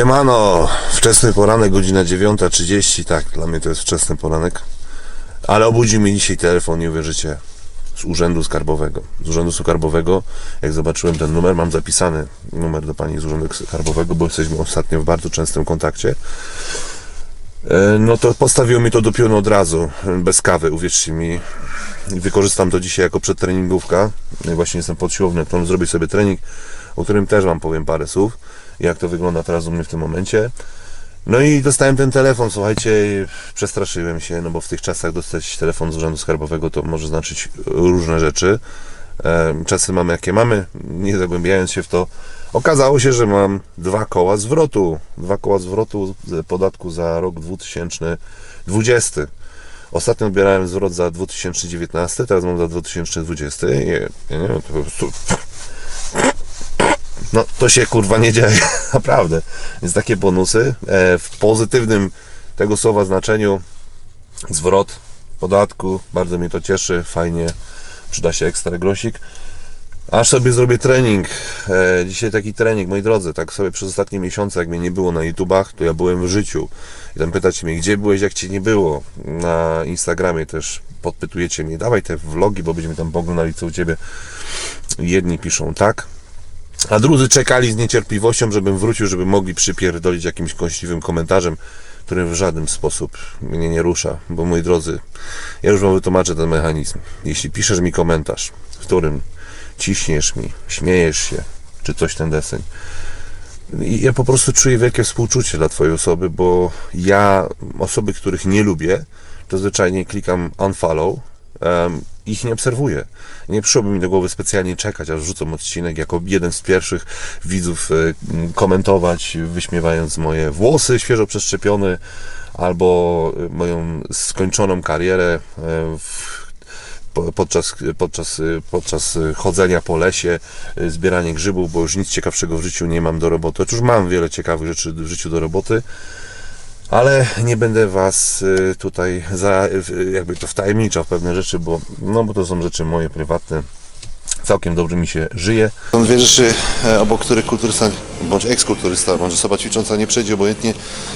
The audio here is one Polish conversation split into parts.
Siemano, wczesny poranek, godzina 9.30, tak, dla mnie to jest wczesny poranek. Ale obudził mnie dzisiaj telefon, nie uwierzycie, z Urzędu Skarbowego. Z Urzędu Skarbowego, jak zobaczyłem ten numer, mam zapisany numer do pani z Urzędu Skarbowego, bo jesteśmy ostatnio w bardzo częstym kontakcie. E, No to postawiło mi to do pionu od razu, bez kawy, uwierzcie mi. Wykorzystam to dzisiaj jako przedtreningówka. Ja Właśnie jestem pod siłownią, to zrobię sobie trening, o którym też Wam powiem parę słów, jak to wygląda teraz u mnie w tym momencie. No i dostałem ten telefon, słuchajcie, przestraszyłem się, no bo w tych czasach dostać telefon z Urzędu Skarbowego to może znaczyć różne rzeczy. Czasy mamy jakie mamy, nie zagłębiając się w to. Okazało się, że mam dwa koła zwrotu. Dwa koła zwrotu podatku za rok 2020. Ostatnio odbierałem zwrot za 2019, teraz mam za 2020 i ja nie wiem, to po prostu... No, to się kurwa nie dzieje, naprawdę. Więc takie bonusy e, w pozytywnym tego słowa znaczeniu zwrot podatku, bardzo mnie to cieszy, fajnie, przyda się ekstra grosik. Aż sobie zrobię trening. E, dzisiaj taki trening, moi drodzy, tak sobie przez ostatnie miesiące, jak mnie nie było na YouTubach, to ja byłem w życiu. I tam pytacie mnie, gdzie byłeś, jak cię nie było? Na Instagramie też podpytujecie mnie, dawaj te vlogi, bo będziemy tam poglądali co u ciebie. Jedni piszą tak, a drudzy czekali z niecierpliwością, żebym wrócił, żeby mogli przypierdolić jakimś kąśliwym komentarzem, który w żaden sposób mnie nie rusza. Bo moi drodzy, ja już wam wytłumaczę ten mechanizm. Jeśli piszesz mi komentarz, w którym ciśniesz mi, śmiejesz się, czy coś ten deseń, ja po prostu czuję wielkie współczucie dla Twojej osoby, bo ja osoby, których nie lubię, to zwyczajnie klikam unfollow, um, ich nie obserwuję. Nie przyszłoby mi do głowy specjalnie czekać, aż wrzucą odcinek jako jeden z pierwszych widzów e, komentować, wyśmiewając moje włosy świeżo przeszczepione albo e, moją skończoną karierę e, w po- podczas, podczas, podczas chodzenia po lesie, zbieranie grzybów, bo już nic ciekawszego w życiu nie mam do roboty. Otóż mam wiele ciekawych rzeczy w życiu do roboty, ale nie będę Was y, tutaj za, jakby to wtajemniczał w pewne rzeczy, bo, no, bo to są rzeczy moje prywatne. Całkiem dobrze mi się żyje. Są dwie rzeczy, e, obok których kulturysta, bądź ekskulturysta, bądź osoba ćwicząca nie przejdzie obojętnie.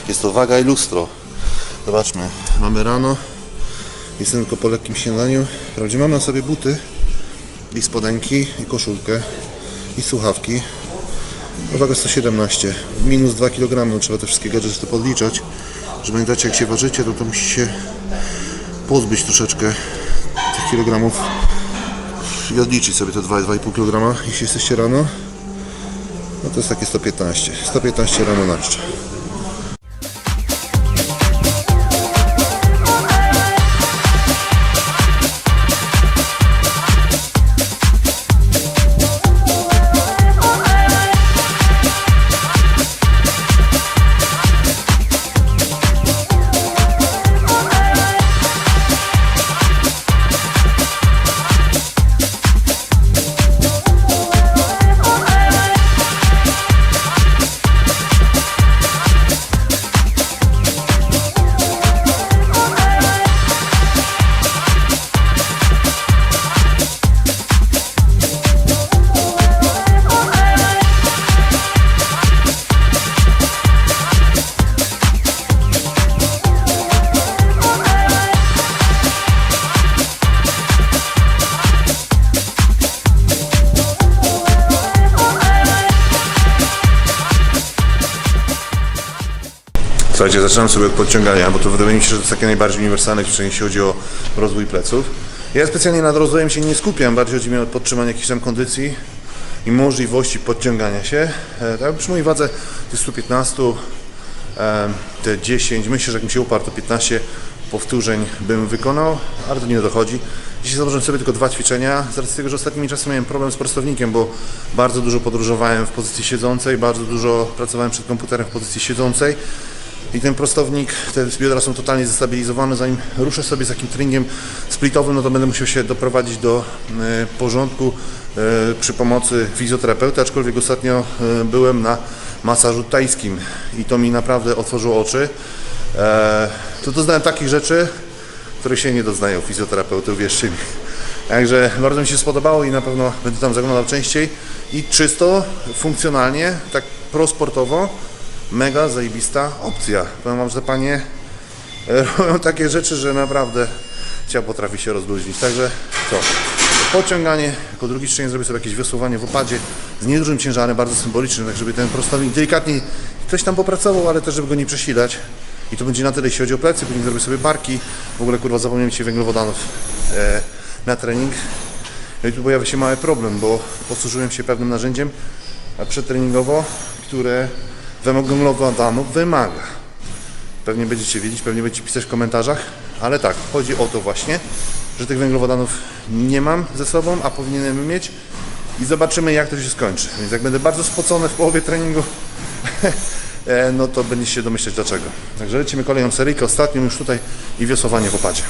Jest to waga i lustro. Zobaczmy, mamy rano, jestem tylko po lekkim śniadaniu. Wprawdzie mam na sobie buty i spodenki, i koszulkę, i słuchawki. No, Waga 117, minus 2 kg, trzeba te wszystkie gadżety podliczać. Że pamiętacie jak się ważycie, to to musicie pozbyć troszeczkę tych kilogramów i odliczyć sobie te 2-2,5 kg, jeśli jesteście rano. No to jest takie 115. 115 rano na czczo. Słuchajcie, zaczynam sobie od podciągania, bo to wydaje mi się, że to jest takie najbardziej uniwersalne ćwiczenie, jeśli chodzi o rozwój pleców. Ja specjalnie nad rozwojem się nie skupiam, bardziej chodzi mi o podtrzymanie jakiejś tam kondycji i możliwości podciągania się. E, tak, przy mojej wadze jest 115, e, te 10, myślę, że jakbym się uparł, to 15 powtórzeń bym wykonał, ale to nie dochodzi. Dzisiaj założyłem sobie tylko dwa ćwiczenia, z racji tego, że ostatnimi czasy miałem problem z prostownikiem, bo bardzo dużo podróżowałem w pozycji siedzącej, bardzo dużo pracowałem przed komputerem w pozycji siedzącej. I ten prostownik, te biodra są totalnie zestabilizowane. Zanim ruszę sobie z takim treningiem splitowym, no to będę musiał się doprowadzić do e, porządku e, przy pomocy fizjoterapeuty, aczkolwiek ostatnio e, byłem na masażu tajskim i to mi naprawdę otworzyło oczy. To doznałem takich rzeczy, których się nie doznają fizjoterapeutów, wierzcie mi. Także bardzo mi się spodobało i na pewno będę tam zaglądał częściej i czysto, funkcjonalnie, tak prosportowo mega zajebista opcja. Powiem Wam, że panie e, robią takie rzeczy, że naprawdę ciało potrafi się rozluźnić. Także co? Podciąganie, jako drugi część zrobię sobie jakieś wiosłowanie w opadzie z niedużym ciężarem, bardzo symbolicznym, tak żeby ten prostownik delikatnie ktoś tam popracował, ale też żeby go nie przesilać. I to będzie na tyle, jeśli chodzi o plecy, później zrobię sobie barki. W ogóle kurwa zapomniałem Ci węglowodanów e, na trening. No i tu pojawia się mały problem, bo posłużyłem się pewnym narzędziem przedtreningowo, które węglowodanów wymaga. Pewnie będziecie wiedzieć, pewnie będziecie pisać w komentarzach, ale tak, chodzi o to właśnie, że tych węglowodanów nie mam ze sobą, a powinienem mieć i zobaczymy jak to się skończy. Więc jak będę bardzo spocony w połowie treningu, e, no to będziecie się domyśleć dlaczego. Także lecimy kolejną seryjkę, ostatnią już tutaj i wiosłowanie w opadzie.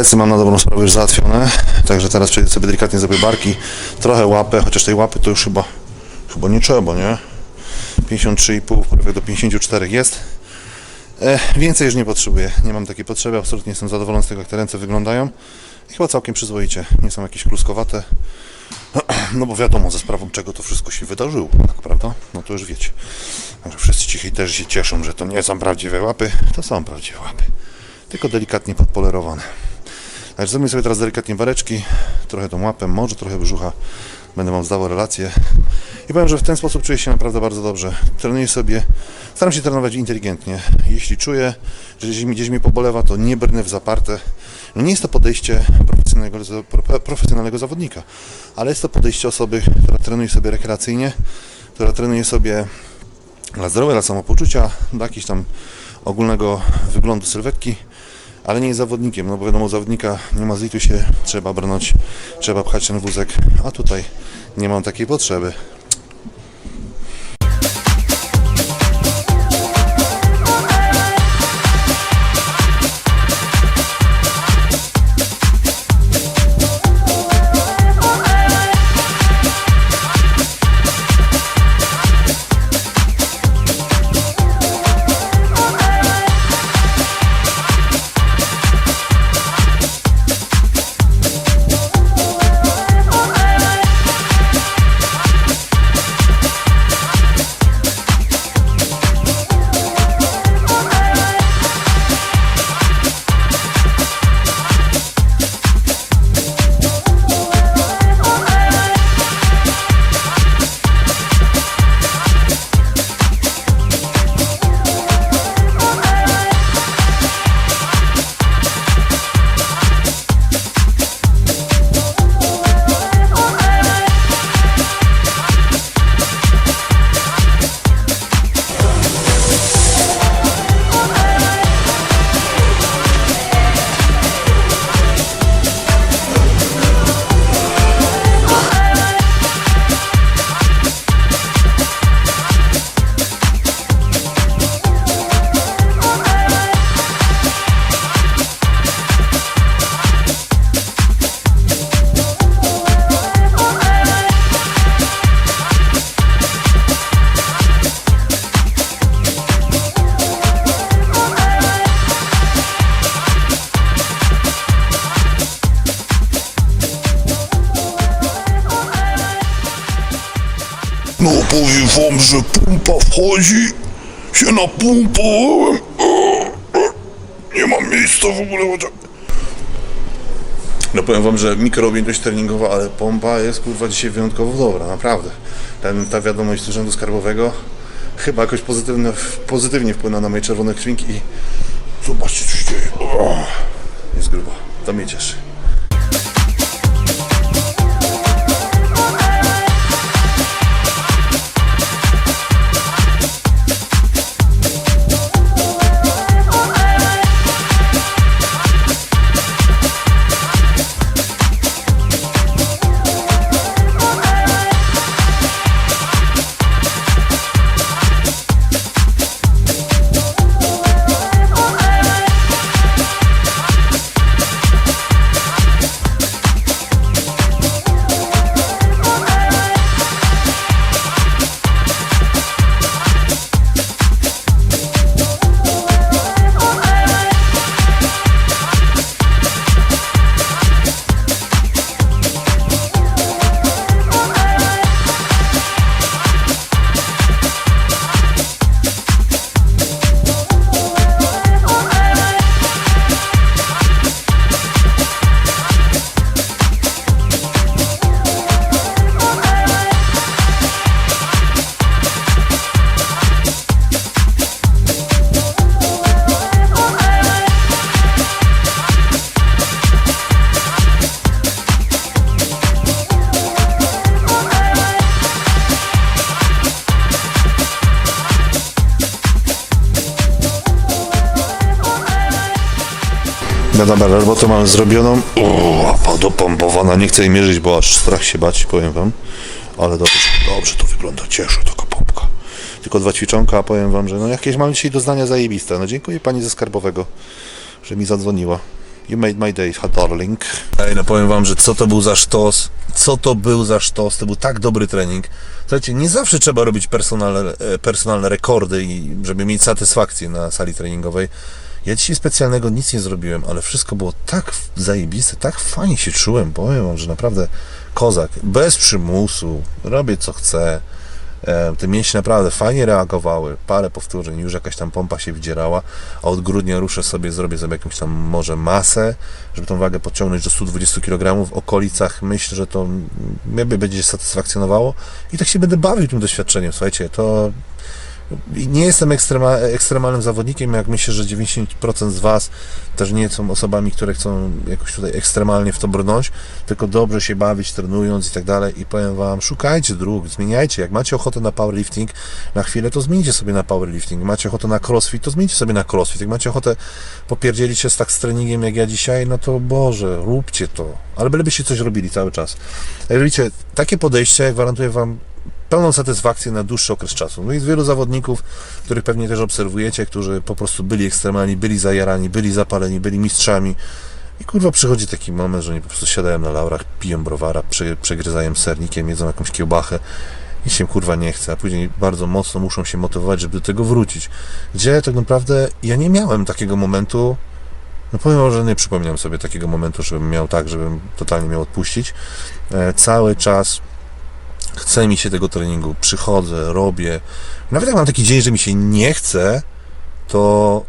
Plecy mam na dobrą sprawę już załatwione, także teraz przejdę sobie delikatnie zrobię barki, trochę łapę, chociaż tej łapy to już chyba, chyba nie trzeba, nie? 53,5, prawie do 54 jest. E, więcej już nie potrzebuję, nie mam takiej potrzeby, absolutnie jestem zadowolony z tego, jak te ręce wyglądają. I chyba całkiem przyzwoicie, nie są jakieś kluskowate. No bo wiadomo, ze sprawą czego to wszystko się wydarzyło, tak prawda? No to już wiecie. Także wszyscy ci hejterzy się cieszą, że to nie są prawdziwe łapy, to są prawdziwe łapy. Tylko delikatnie podpolerowane. Zrobię sobie teraz delikatnie bareczki, trochę tą łapę, może trochę brzucha. Będę wam zdawał relacje. I powiem, że w ten sposób czuję się naprawdę bardzo dobrze. Trenuję sobie, staram się trenować inteligentnie. Jeśli czuję, że gdzieś mi, gdzieś mi pobolewa, to nie brnę w zaparte. No nie jest to podejście profesjonalnego, pro- profesjonalnego zawodnika, ale jest to podejście osoby, która trenuje sobie rekreacyjnie, która trenuje sobie dla zdrowia, dla samopoczucia, dla jakiegoś tam ogólnego wyglądu sylwetki, ale nie jest zawodnikiem, no bo wiadomo, zawodnika nie ma zlitu się, trzeba brnąć, trzeba pchać ten wózek, a tutaj nie mam takiej potrzeby. Powiem wam, że pumpa wchodzi, się napumpowałem. Nie mam miejsca w ogóle. No powiem wam, że mikroobjętość treningowa, ale pompa jest kurwa dzisiaj wyjątkowo dobra, naprawdę. Ten, ta wiadomość z Urzędu Skarbowego chyba jakoś pozytywnie wpłynęła na moje czerwone krwinki i Zobaczcie, co się dzieje. Jest grubo. To mnie cieszy. Robotę mamy zrobioną. O, dopompowana. Nie chcę jej mierzyć, bo aż strach się bać, powiem wam. Ale dobrze, dobrze to wygląda. Cieszę, taka pompka. Tylko dwa ćwiczonka, a powiem wam, że no jakieś mam dzisiaj doznania zajebiste. No dziękuję pani ze skarbowego, że mi zadzwoniła. You made my day, darling. Ej, no powiem wam, że co to był za sztos, co to był za sztos, to był tak dobry trening. Słuchajcie, nie zawsze trzeba robić personalne, personalne rekordy, i żeby mieć satysfakcję na sali treningowej. Ja dzisiaj specjalnego nic nie zrobiłem, ale wszystko było tak zajebiste, tak fajnie się czułem, powiem wam, że naprawdę kozak, bez przymusu, robię co chcę. E, Te mięśnie naprawdę fajnie reagowały. Parę powtórzeń, już jakaś tam pompa się wdzierała, a od grudnia ruszę sobie, zrobię sobie jakąś tam może masę, żeby tą wagę podciągnąć do 120 kg w okolicach. Myślę, że to mnie będzie satysfakcjonowało i tak się będę bawił tym doświadczeniem. Słuchajcie, to nie jestem ekstrema, ekstremalnym zawodnikiem, jak myślę, że 90% z Was też nie są osobami, które chcą jakoś tutaj ekstremalnie w to brnąć, tylko dobrze się bawić, trenując i tak dalej. I powiem Wam, szukajcie dróg, zmieniajcie. Jak macie ochotę na powerlifting na chwilę, to zmieńcie sobie na powerlifting. Macie ochotę na crossfit, to zmieńcie sobie na crossfit. Jak macie ochotę popierdzielić się z tak z treningiem jak ja dzisiaj, no to Boże, róbcie to. Ale bylebyście coś robili cały czas. Jak robicie takie podejście, gwarantuję Wam pełną satysfakcję na dłuższy okres czasu. No i z wielu zawodników, których pewnie też obserwujecie, którzy po prostu byli ekstremalni, byli zajarani, byli zapaleni, byli mistrzami. I kurwa przychodzi taki moment, że oni po prostu siadają na laurach, piją browara, prze, przegryzają sernikiem, jedzą jakąś kiełbachę i się kurwa nie chce, a później bardzo mocno muszą się motywować, żeby do tego wrócić. Gdzie tak naprawdę ja nie miałem takiego momentu, no powiem że nie przypominam sobie takiego momentu, żebym miał tak, żebym totalnie miał odpuścić. E, cały czas chce mi się tego treningu, przychodzę, robię. Nawet jak mam taki dzień, że mi się nie chce, to,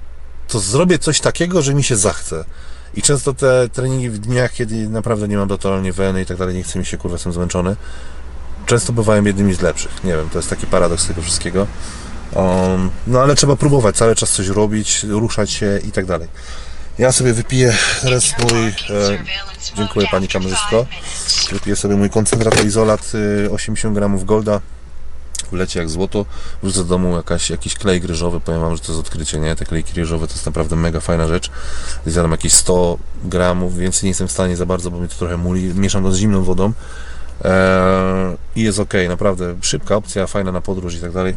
to zrobię coś takiego, że mi się zachce. I często te treningi w dniach, kiedy naprawdę nie mam totalnie weny i tak dalej, nie chce mi się, kurwa, jestem zmęczony, często bywają jednymi z lepszych. Nie wiem, to jest taki paradoks tego wszystkiego. Um, no ale trzeba próbować, cały czas coś robić, ruszać się i tak dalej. Ja sobie wypiję teraz mój, e, dziękuję Pani kamerzystko, wypiję sobie mój koncentrat izolat e, 80 gramów golda, wleci jak złoto, wrócę do domu jakaś, jakiś klej ryżowy, powiem Wam, że to jest odkrycie, nie? Te klejki ryżowe to jest naprawdę mega fajna rzecz. Zjadam jakieś 100 gramów, więcej nie jestem w stanie za bardzo, bo mnie to trochę muli, mieszam to z zimną wodą e, i jest ok, naprawdę szybka opcja, fajna na podróż i tak dalej.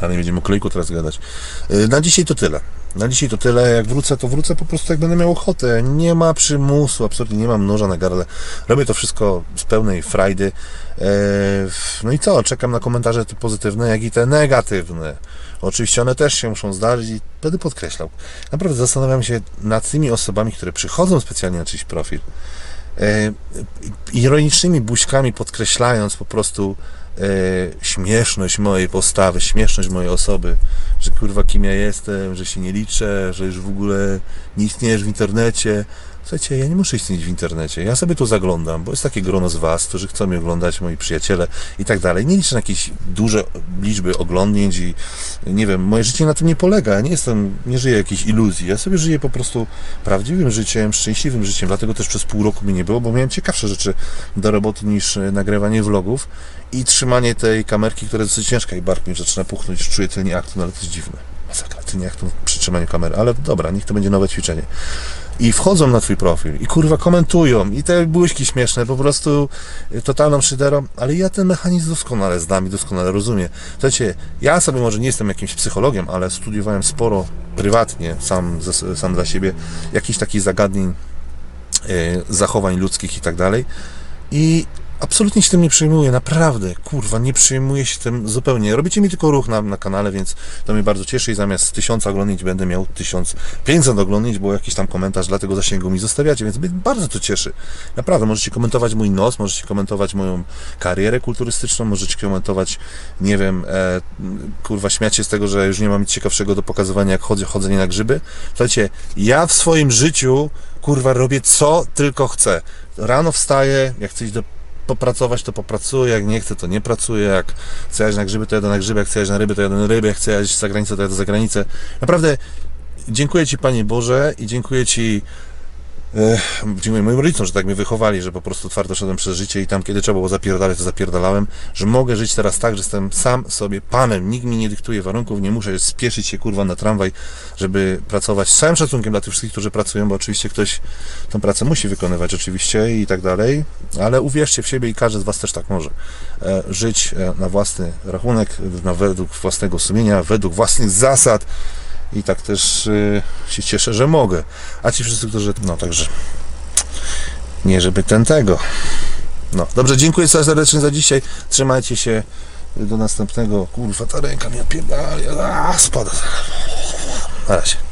Ale nie będziemy o klejku teraz gadać. E, Na dzisiaj to tyle. Na dzisiaj to tyle. Jak wrócę, to wrócę po prostu jak będę miał ochotę. Nie ma przymusu, absolutnie nie mam noża na gardle. Robię to wszystko z pełnej frajdy. E, No i co? Czekam na komentarze te pozytywne, jak i te negatywne. Oczywiście one też się muszą zdarzyć i będę podkreślał. Naprawdę zastanawiam się nad tymi osobami, które przychodzą specjalnie na czyjś profil. E, ironicznymi buźkami podkreślając po prostu śmieszność mojej postawy, śmieszność mojej osoby, że kurwa kim ja jestem, że się nie liczę, że już w ogóle nie istniejesz w internecie. Słuchajcie, ja nie muszę istnieć w internecie. Ja sobie tu zaglądam, bo jest takie grono z Was, którzy chcą mnie oglądać, moi przyjaciele i tak dalej. Nie liczę na jakieś duże liczby oglądnięć i nie wiem, moje życie na tym nie polega. Ja nie jestem, nie żyję jakiejś iluzji. Ja sobie żyję po prostu prawdziwym życiem, szczęśliwym życiem. Dlatego też przez pół roku mi nie było, bo miałem ciekawsze rzeczy do roboty niż e, nagrywanie vlogów i trzymanie tej kamerki, która jest dosyć ciężka i bark mi zaczyna puchnąć, czuję tylnie aktu, no ale to jest dziwne. Masakra, tylnie aktu przy trzymaniu kamery. Ale dobra, niech to będzie nowe ćwiczenie i wchodzą na twój profil i kurwa komentują i te błyszki śmieszne, po prostu y, totalną szyderą, ale ja ten mechanizm doskonale znam i doskonale rozumiem. Słuchajcie, ja sobie może nie jestem jakimś psychologiem, ale studiowałem sporo prywatnie, sam, sam dla siebie, jakichś takich zagadnień, y, zachowań ludzkich i tak dalej i absolutnie się tym nie przejmuję, naprawdę, kurwa, nie przejmuję się tym zupełnie. Robicie mi tylko ruch na, na kanale, więc to mnie bardzo cieszy i zamiast 1000 oglądnięć będę miał 1500 oglądnięć, bo jakiś tam komentarz dla tego zasięgu mi zostawiacie, więc mnie bardzo to cieszy. Naprawdę, możecie komentować mój nos, możecie komentować moją karierę kulturystyczną, możecie komentować, nie wiem, e, kurwa, śmiać się z tego, że już nie mam nic ciekawszego do pokazywania, jak chodzę, chodzenie na grzyby. Słuchajcie, ja w swoim życiu, kurwa, robię co tylko chcę. Rano wstaję, jak chcę iść do popracować, to popracuję, jak nie chcę, to nie pracuję, jak chcę jechać na grzyby, to jadę na grzyby, jak chcę jechać na ryby, to jadę na ryby, jak chcę jechać za granicę, to jadę za granicę. Naprawdę dziękuję Ci Panie Boże i dziękuję Ci Dziękuję moim rodzicom, że tak mnie wychowali, że po prostu twardo szedłem przez życie i tam, kiedy trzeba było zapierdalać, to zapierdalałem, że mogę żyć teraz tak, że jestem sam sobie panem, nikt mi nie dyktuje warunków, nie muszę spieszyć się kurwa na tramwaj, żeby pracować. Z całym szacunkiem dla tych wszystkich, którzy pracują, bo oczywiście ktoś tą pracę musi wykonywać oczywiście i tak dalej, ale uwierzcie w siebie i każdy z Was też tak może. E, żyć e, na własny rachunek, według własnego sumienia, według własnych zasad, i tak też y, się cieszę, że mogę. A ci wszyscy, którzy. No także. Nie, żeby ten tego. No, dobrze, dziękuję serdecznie za dzisiaj. Trzymajcie się do następnego. Kurwa, ta ręka mnie opierdala. Spada. Na razie.